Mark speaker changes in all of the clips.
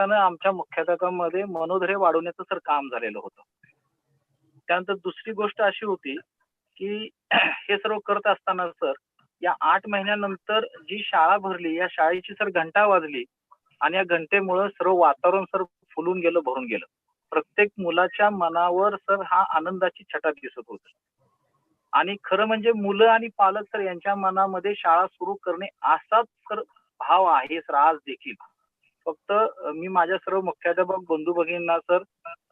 Speaker 1: निमित्तानं आमच्या मुख्याध्यापकामध्ये मनोधैर्य वाढवण्याचं सर काम झालेलं होतं. त्यानंतर दुसरी गोष्ट अशी होती की हे सर्व करत असताना सर या आठ महिन्यानंतर जी शाळा भरली या शाळेची सर घंटा वाजली आणि या घंटेमुळे सर्व वातावरण सर फुलून गेलं भरून गेलं. प्रत्येक मुलाच्या मनावर सर हा आनंदाची छटा दिसत होत. आणि खरं म्हणजे मुलं आणि पालक सर यांच्या मनामध्ये शाळा सुरू करणे असाच सर भाव आहे सर आज देखील. फक्त मी माझ्या सर्व मुख्याध्यापक बंधू भगिनींना सर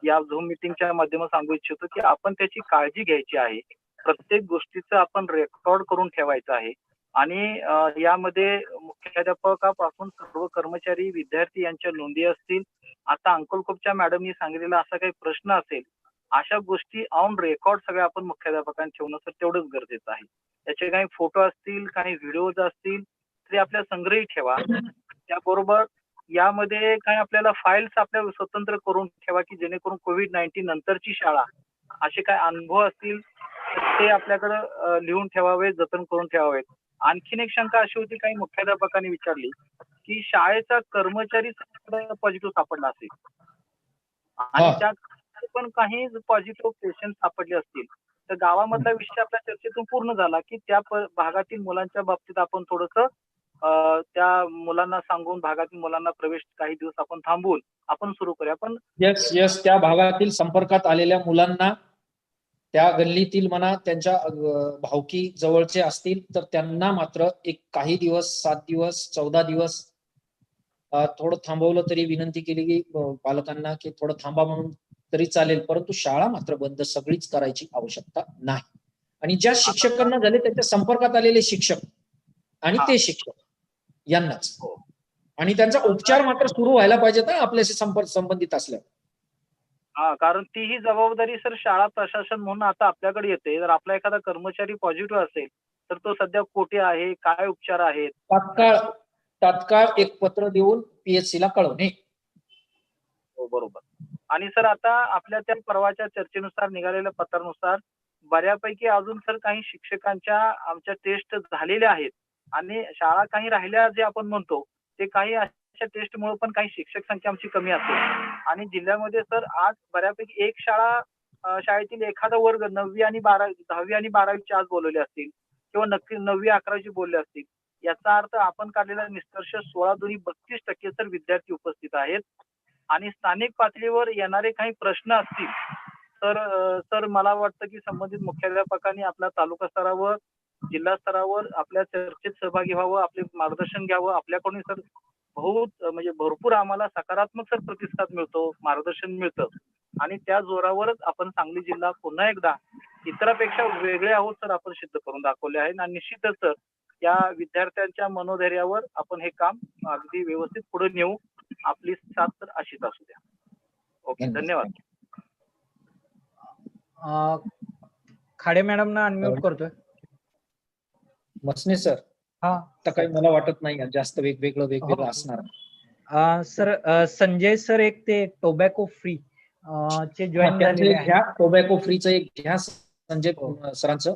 Speaker 1: या झूम मिटिंगच्या माध्यमात सांगू इच्छितो की आपण त्याची काळजी घ्यायची आहे. प्रत्येक गोष्टीचं आपण रेकॉर्ड करून ठेवायचं आहे. आणि यामध्ये मुख्याध्यापकापासून सर्व कर्मचारी विद्यार्थी यांच्या नोंदी असतील. आता अंकलकोपच्या मॅडमनी सांगितलेला असा काही प्रश्न असेल अशा गोष्टी ऑन रेकॉर्ड सगळ्या आपण मुख्याध्यापकांनी ठेवणं सर तेवढंच गरजेचं आहे. त्याचे काही फोटो असतील काही व्हिडिओज असतील ते आपल्या संग्रही ठेवा. त्याबरोबर यामध्ये काही आपल्याला फाईल्स आपल्या स्वतंत्र करून ठेवा की जेणेकरून कोविड नाईन्टीन नंतरची शाळा असे काय अनुभव असतील ते आपल्याकडे लिहून ठेवावे जतन करून ठेवावेत. आणखीन एक शंका अशी होती काही मुख्याध्यापकांनी विचारली की शाळेचा कर्मचारी पॉझिटिव्ह सापडला असेल. आणि. त्या पण काही पॉझिटिव्ह पेशंट सापडले असतील. तर गावामधला विषय आपल्या चर्चेतून पूर्ण झाला की त्या भागातील मुलांच्या बाबतीत आपण थोडस त्या मुलांना सांगून भागातील मुलांना प्रवेश काही दिवस आपण थांबवून आपण सुरू करूया. पण
Speaker 2: येस येस त्या भागातील संपर्कात आलेल्या मुलांना त्या गल्लीतील म्हणा त्यांच्या भावकी जवळचे असतील तर त्यांना मात्र एक काही दिवस सात दिवस चौदा दिवस थोडं थांबवलं तरी विनंती केली की पालकांना की थोडं थांबा म्हणून तरी चालेल परंतु शाळा मात्र बंद सगळीच करायची आवश्यकता नाही. आणि ज्या शिक्षकांना झाले त्यांच्या संपर्कात आलेले शिक्षक आणि ते शिक्षक यांनाच. आणि त्यांचा उपचार मात्र सुरू व्हायला पाहिजेत ना आपल्याशी संपर्क संबंधित असल्या
Speaker 1: हा कारण ती ही जबाबदारी सर शाळा प्रशासन म्हणून आता आपल्याकडे येते. जर आपला एखादा कर्मचारी पॉझिटिव्ह असेल तर तो सध्या कोठे आहे काय उपचार आहेत?
Speaker 2: तात्काळ तात्काळ एक पत्र देऊन पीएचसी ला कळवणे
Speaker 1: हो बरोबर. आणि सर आता आपल्या त्या परवाच्या चर्चेनुसार निघालेल्या पत्रानुसार बऱ्यापैकी अजून सर काही शिक्षकांच्या आमच्या टेस्ट झालेल्या आहेत. आणि शाळा काही राहिल्या जे आपण म्हणतो ते काही अशा टेस्टमुळे पण काही शिक्षक संख्या आमची कमी असते. आणि जिल्ह्यामध्ये सर आज बऱ्यापैकी एक शाळा शाळेतील एखादा वर्ग नववी आणि बारावी दहावी आणि बारावीची आज बोलवले असतील किंवा नक्की नववी अकरावी बोलले असतील. याचा अर्थ आपण काढलेला निष्कर्ष सोळा दोन्ही बत्तीस टक्के तर विद्यार्थी उपस्थित आहेत. आणि स्थानिक पातळीवर येणारे काही प्रश्न असतील तर सर तर मला वाटतं की संबंधित मुख्याध्यापकांनी आपल्या तालुका स्तरावर जिल्हा स्तरावर आपल्या चर्चेत सहभागी व्हावं आपले मार्गदर्शन घ्यावं आपल्याकडून सर बहुत म्हणजे भरपूर आम्हाला सकारात्मक सर प्रतिसाद मिळतो मार्गदर्शन मिळतं. आणि त्या जोरावरच आपण सांगली जिल्हा पुन्हा एकदा इतरापेक्षा वेगळे आहोत सर आपण सिद्ध करून दाखवले आहे. आणि निश्चितच सर या विद्यार्थ्यांच्या मनोधैर्यावर आपण हे काम अगदी व्यवस्थित पुढे नेऊ. आपली साथ तर अशीच असू द्या. ओके धन्यवाद.
Speaker 3: अं, खाडे मॅडमना अनम्यूट करतोय.
Speaker 2: मसने सर
Speaker 3: हा
Speaker 2: आता काही मला वाटत नाही जास्त वेगवेगळं वेगवेगळं
Speaker 3: हो.
Speaker 2: असणार
Speaker 3: अं, सर संजय सर एक ते टोबॅको फ्री चे जॉईन आहे
Speaker 2: घ्या टोबॅको फ्रीचं एक घ्या संजय
Speaker 3: हो.
Speaker 2: सरांचं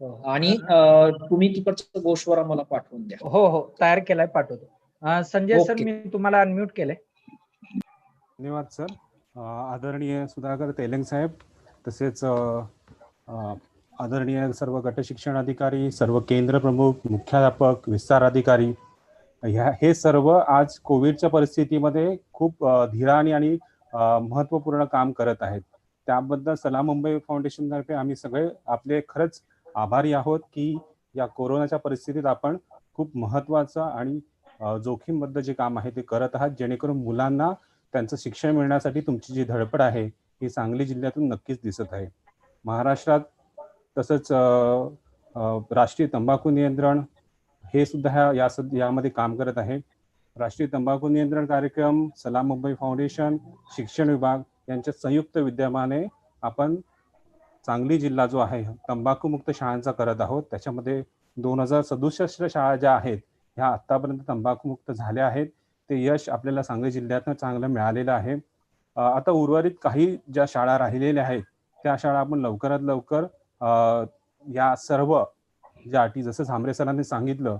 Speaker 3: हो.
Speaker 2: आणि तुम्ही तिकडचं गोष्वर मला पाठवून द्या
Speaker 3: हो हो तयार केलाय पाठवतो संजय सर. मी तुम्हाला अनम्यूट केलंय
Speaker 4: धन्यवाद सर आदरणीय सुधाकर तेलंग साहेब तसेच आदरणीय सर्व गट शिक्षण अधिकारी सर्व केंद्र प्रमुख मुख्याध्यापक विस्तार अधिकारी ह्या हे सर्व आज कोविडच्या परिस्थितीमध्ये खूप धीराने आणि महत्त्वपूर्ण महत्त्वपूर्ण काम करत आहेत. त्याबद्दल सलाम मुंबई फाउंडेशनतर्फे आम्ही सगळे आपले खरंच आभारी आहोत की या कोरोनाच्या परिस्थितीत आपण खूप महत्त्वाचं आणि जोखीमबद्ध जे काम आहे ते करत आहात जेणेकरून मुलांना त्यांचं शिक्षण मिळण्यासाठी तुमची जी धडपड आहे ही सांगली जिल्ह्यातून नक्कीच दिसत आहे. महाराष्ट्रात तसंच राष्ट्रीय तंबाखू नियंत्रण हे सुद्धा ह्या या सद- यामध्ये काम करत आहे. राष्ट्रीय तंबाखू नियंत्रण कार्यक्रम सलाम मुंबई फाउंडेशन शिक्षण विभाग यांच्या संयुक्त विद्यमाने आपण सांगली जिल्हा जो आहे तंबाखूमुक्त शाळांचा करत आहोत. त्याच्यामध्ये दोन हजार सदुसष्ट शाळा ज्या आहेत ह्या आत्तापर्यंत तंबाखूमुक्त झाल्या आहेत. ते यश आपल्याला सांगली जिल्ह्यातनं चांगलं मिळालेलं आहे. आता उर्वरित काही ज्या शाळा राहिलेल्या आहेत त्या शाळा आपण लवकरात लवकर या सर्व ज्या अटी जसं झांबरे सरांनी सांगितलं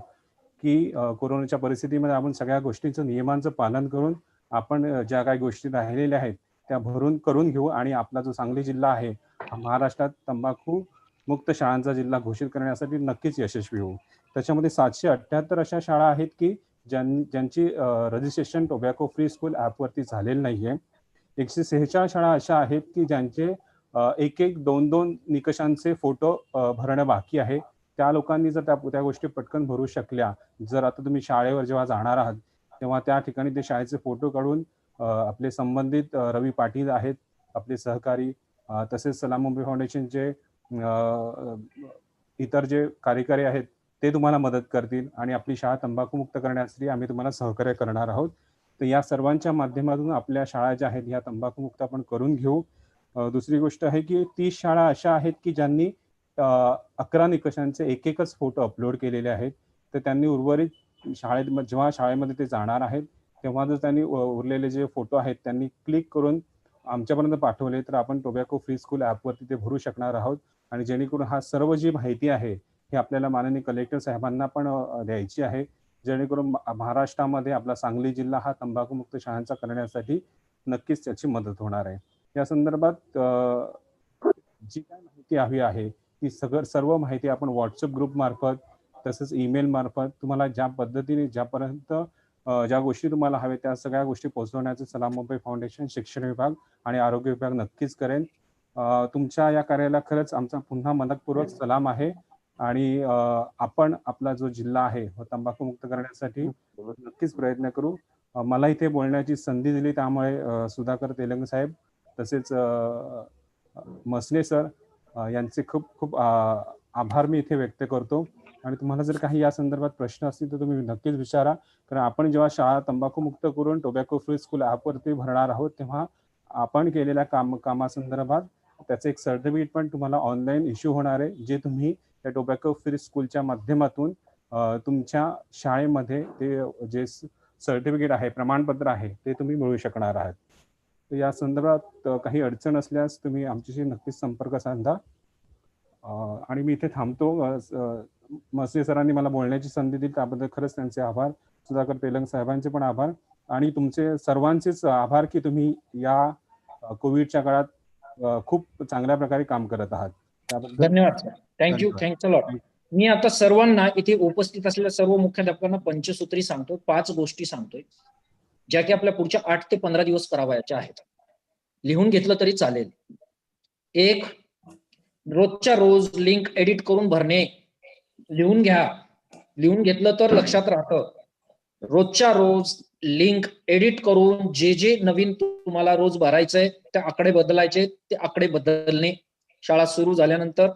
Speaker 4: की कोरोनाच्या परिस्थितीमध्ये आपण सगळ्या गोष्टींचं नियमांचं पालन करून आपण ज्या काही गोष्टी राहिलेल्या आहेत त्या भरून करून घेऊ आणि आपला जो सांगली जिल्हा आहे महाराष्ट्रात तंबाखू मुक्त शाळांचा जिल्हा घोषित करण्यासाठी नक्कीच यशस्वी होऊ. त्याच्यामध्ये सातशे अठ्ठ्याहत्तर अशा शाळा आहेत की ज्यां ज्यांची रजिस्ट्रेशन टोबॅको फ्री स्कूल ॲपवरती झालेलं नाही आहे एकशे सेहेचाळीस शाळा अशा आहेत की ज्यांचे एक एक दोन दोन निकषांचे फोटो भरणं बाकी आहे. त्या लोकांनी जर त्या त्या गोष्टी पटकन भरू शकल्या जर आता तुम्ही शाळेवर जेव्हा जाणार आहात तेव्हा त्या ठिकाणी ते शाळेचे फोटो काढून आपले संबंधित रवी पाटील आहेत आपले सहकारी तसेच सलाम मुंबई फाउंडेशनचे इतर जे कार्यकारी आहेत ते तुम्हाला मदत करतील आणि आपली शाळा तंबाखूमुक्त करण्यासाठी आम्ही तुम्हाला सहकार्य करणार आहोत. तर या सर्वांच्या माध्यमातून आपल्या शाळा ज्या आहेत ह्या तंबाखूमुक्त आपण करून घेऊ. दुसरी गोष्ट आहे की तीस शाळा अशा आहेत की ज्यांनी अकरा निकषांचे एक एकच फोटो अपलोड केलेले आहेत. तर त्यांनी उर्वरित शाळेत जेव्हा शाळेमध्ये ते जाणार आहेत तेव्हा जर त्यांनी उ- उरलेले जे फोटो आहेत त्यांनी क्लिक करून आमच्यापर्यंत पाठवले तर आपण टोबॅको फ्री स्कूल ॲपवरती ते भरू शकणार आहोत. आणि जेणेकरून हा सर्व जी माहिती आहे ही आपल्याला माननीय कलेक्टर साहेबांना पण द्यायची आहे. जेणेकरून महाराष्ट्रामध्ये आपला सांगली जिल्हा हा तंबाखूमुक्त शाळांचा करण्यासाठी नक्कीच त्याची मदत होणार आहे. या संदर्भात जी काय माहिती हवी आहे ती सगळं सर्व माहिती आपण व्हॉट्सअप ग्रुप मार्फत तसंच ईमेल मार्फत तुम्हाला ज्या पद्धतीने ज्यापर्यंत ज्या गोष्टी तुम्हाला हव्या त्या सगळ्या गोष्टी पोहोचवण्याचं सलाम मुंबई फाउंडेशन शिक्षण विभाग आणि आरोग्य विभाग नक्कीच करेन. तुमच्या या कार्याला खरंच आमचा पुन्हा मनपूर्वक सलाम आहे. आणि आपण आपला जो जिल्हा आहे तो तंबाखूमुक्त करण्यासाठी नक्कीच प्रयत्न करू. मला इथे बोलण्याची संधी दिली त्यामुळे सुधाकर तेलंग साहेब तसेच मसले मसने सर यांचे खूप खूप आभार मी इथे व्यक्त करतो. आणि तुम्हाला जर काही या संदर्भात प्रश्न असतील तर तुम्ही नक्कीच विचारा. कारण आपण जेव्हा शाळा तंबाखू मुक्त करून टोबॅको फ्री स्कूल ॲपवरती भरणार आहोत तेव्हा आपण केलेल्या काम कामासंदर्भात त्याचं एक सर्टिफिकेट पण तुम्हाला ऑनलाईन इश्यू होणार आहे जे तुम्ही त्या टोबॅको फ्री स्कूलच्या माध्यमातून तुमच्या शाळेमध्ये ते जे सर्टिफिकेट आहे प्रमाणपत्र आहे ते तुम्ही मिळू शकणार आहात. तर या संदर्भात काही अडचण असल्यास तुम्ही आमच्याशी नक्कीच संपर्क साधा. आणि मी इथे थांबतो. मसे सरांनी मला बोलण्याची संधी दिली. त्याबद्दल खरंच त्यांचे आभार. सुधाकर तेलंग साहेबांचे पण आभार. आणि तुमचे सर्वांचेच आभार की तुम्ही या कोविडच्या काळात खूप चांगल्या प्रकारे काम करत आहात. त्याबद्दल
Speaker 2: धन्यवाद sir thank you. Thanks lot मी आता सर्वांना इथे उपस्थित असलेल्या सर्व मुख्याध्यापकांना पंचसूत्री सांगतो पाच गोष्टी सांगतोय. ज्या की आपल्या पुढच्या आठ ते पंधरा दिवस करावयाच्या आहेत. लिहून घेतलं तरी चालेल. एक रोजच्या रोज लिंक एडिट करून भरणे. लिहून घ्या. लिहून घेतलं तर लक्षात राहतं. रोजच्या रोज लिंक एडिट करून जे जे नवीन तुम्हाला रोज भरायचंय ते आकडे बदलायचे ते आकडे बदलणे. शाळा सुरू झाल्यानंतर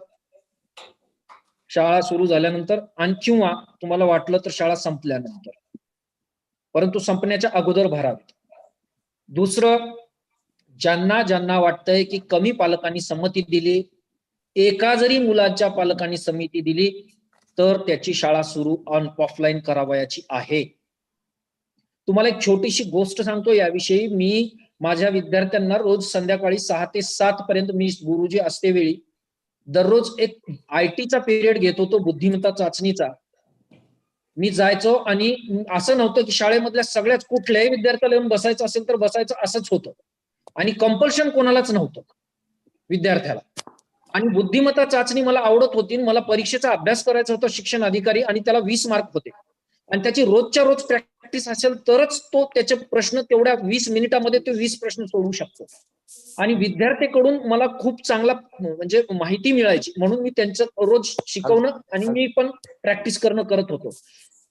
Speaker 2: शाळा सुरू झाल्यानंतर आणि किंवा तुम्हाला वाटलं तर शाळा संपल्यानंतर. परंतु संपण्याच्या अगोदर भरावेत दुसरं ज्यांना ज्यांना वाटतंय की कमी पालकांनी संमती दिली एका जरी मुलाच्या पालकांनी समिती दिली तर त्याची शाळा सुरू ऑन ऑफलाईन करावयाची आहे. तुम्हाला एक छोटीशी गोष्ट सांगतो याविषयी मी माझ्या विद्यार्थ्यांना रोज संध्याकाळी सहा ते सात पर्यंत मी गुरुजी असते वेळी दररोज एक आय टीचा पिरियड घेत होतो बुद्धिमत्ता चाचणीचा. मी जायचो आणि असं नव्हतं की शाळेमधल्या सगळ्याच कुठल्याही विद्यार्थ्याला येऊन बसायचं असेल तर बसायचं असंच होतं. आणि कंपल्शन कोणालाच नव्हतं विद्यार्थ्याला. आणि बुद्धिमत्ता चाचणी मला आवडत होती मला परीक्षेचा अभ्यास करायचा होता शिक्षण अधिकारी आणि त्याला वीस मार्क होते. आणि त्याची रोजच्या रोज प्रॅक्टिस असेल तरच तो त्याचे प्रश्न तेवढ्या वीस मिनिटामध्ये तो वीस प्रश्न सोडवू शकतो. आणि विद्यार्थ्याकडून मला खूप चांगला म्हणजे माहिती मिळायची. म्हणून मी त्यांचं रोज शिकवणं आणि मी पण प्रॅक्टिस करणं करत होतो.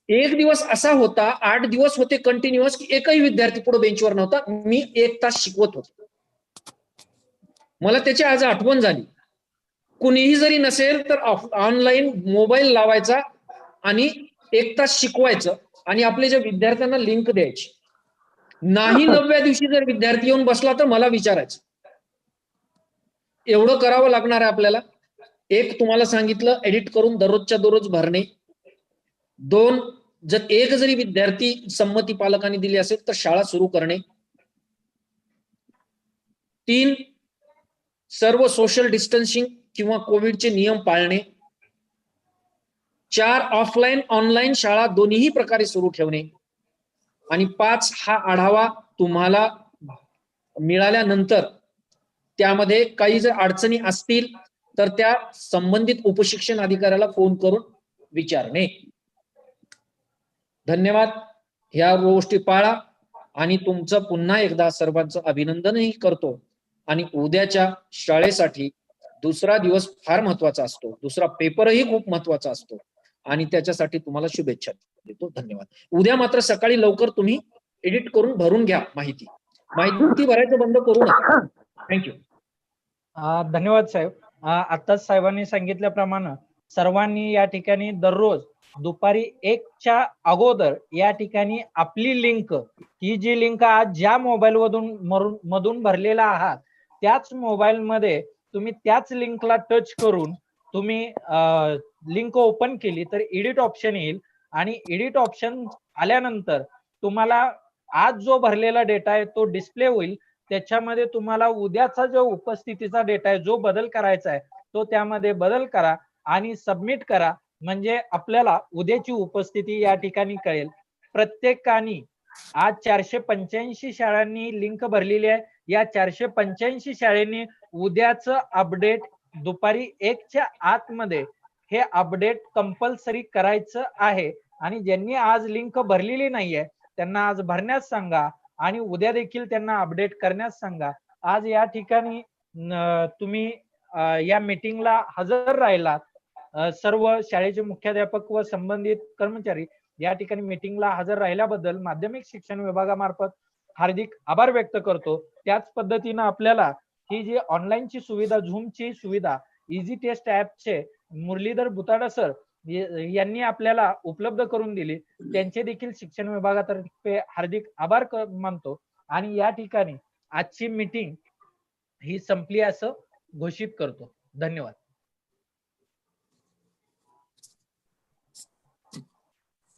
Speaker 2: एक दिवस असा होता आठ दिवस होते कंटिन्युअस की एकही विद्यार्थी पुढे बेंचवर नव्हता. मी एक तास शिकवत होतो. मला त्याची आज आठवण झाली. कुणीही जरी नसेल तर ऑनलाईन मोबाईल लावायचा आणि एक तास शिकवायचं आणि आपले ज्या विद्यार्थ्यांना लिंक द्यायची. नाही नवव्या दिवशी जर विद्यार्थी येऊन बसला तर मला विचारायचं. एवढं करावं लागणार आहे आपल्याला? एक तुम्हाला सांगितलं एडिट करून दररोजच्या दररोज भरणे. दोन जर एक जरी विद्यार्थी संमती पालकांनी दिली असेल तर शाळा सुरू करणे. तीन सर्व सोशल डिस्टन्सिंग किंवा कोविडचे नियम पाळणे. चार ऑफलाईन ऑनलाईन शाळा दोन्हीही प्रकारे सुरू ठेवणे. आणि पाच हा आढावा तुम्हाला मिळाल्यानंतर त्यामध्ये काही जर अडचणी असतील तर त्या संबंधित उपशिक्षण अधिकाऱ्याला फोन करून विचारणे. धन्यवाद. ह्या गोष्टी पाळा आणि तुमचं पुन्हा एकदा सर्वांचं अभिनंदनही करतो. आणि उद्याच्या शाळेसाठी दुसरा दिवस फार महत्त्वाचा असतो. दुसरा पेपरही खूप महत्त्वाचा असतो. आणि त्याच्यासाठी तुम्हाला शुभेच्छा देतो. धन्यवाद. उद्या मात्र सकाळी लवकर तुम्ही एडिट करून भरून घ्या माहिती. माहिती भरायचं बंद करू नका. थँक्यू
Speaker 3: धन्यवाद साहेब. आताच साहेबांनी सांगितल्याप्रमाणे सर्वांनी या ठिकाणी दररोज दुपारी एकच्या अगोदर या ठिकाणी आपली लिंक ही जी लिंक आज ज्या मोबाईल मधून मधून भरलेला आहात त्याच मोबाईल मध्ये तुम्ही त्याच लिंकला टच करून तुम्ही लिंक ओपन केली तर एडिट ऑप्शन येईल. आणि एडिट ऑप्शन आल्यानंतर तुम्हाला आज जो भरलेला डेटा आहे तो डिस्प्ले होईल. त्याच्यामध्ये तुम्हाला उद्याचा जो उपस्थितीचा डेटा आहे जो बदल करायचा आहे तो त्यामध्ये बदल करा. आणि सबमिट करा. म्हणजे आपल्याला उद्याची उपस्थिती या ठिकाणी कळेल. प्रत्येकाने आज चारशे पंच्याऐंशी शाळांनी लिंक भरलेली आहे. या चारशे पंच्याऐंशी शाळेने उद्याचं अपडेट दुपारी एकच्या आतमध्ये हे अपडेट कंपल्सरी करायचं आहे. आणि ज्यांनी आज लिंक भरलेली नाहीये त्यांना आज भरण्यास सांगा आणि उद्या देखील त्यांना अपडेट करण्यास सांगा. आज या ठिकाणी तुम्ही या मीटिंगला हजर राहिलात. सर्व शाळेचे मुख्याध्यापक व संबंधित कर्मचारी या ठिकाणी मीटिंगला हजर राहिल्याबद्दल माध्यमिक शिक्षण विभागामार्फत हार्दिक आभार व्यक्त करतो. त्याच पद्धतीनं आपल्याला ही जी ऑनलाईनची सुविधा झूमची सुविधा इझी टेस्ट ऍपचे मुरलीधर बुताडा सर यांनी आपल्याला उपलब्ध करून दिली. त्यांचे देखील शिक्षण विभागातर्फे हार्दिक आभार मानतो. आणि या ठिकाणी आजची मीटिंग ही संपली असं घोषित करतो. धन्यवाद.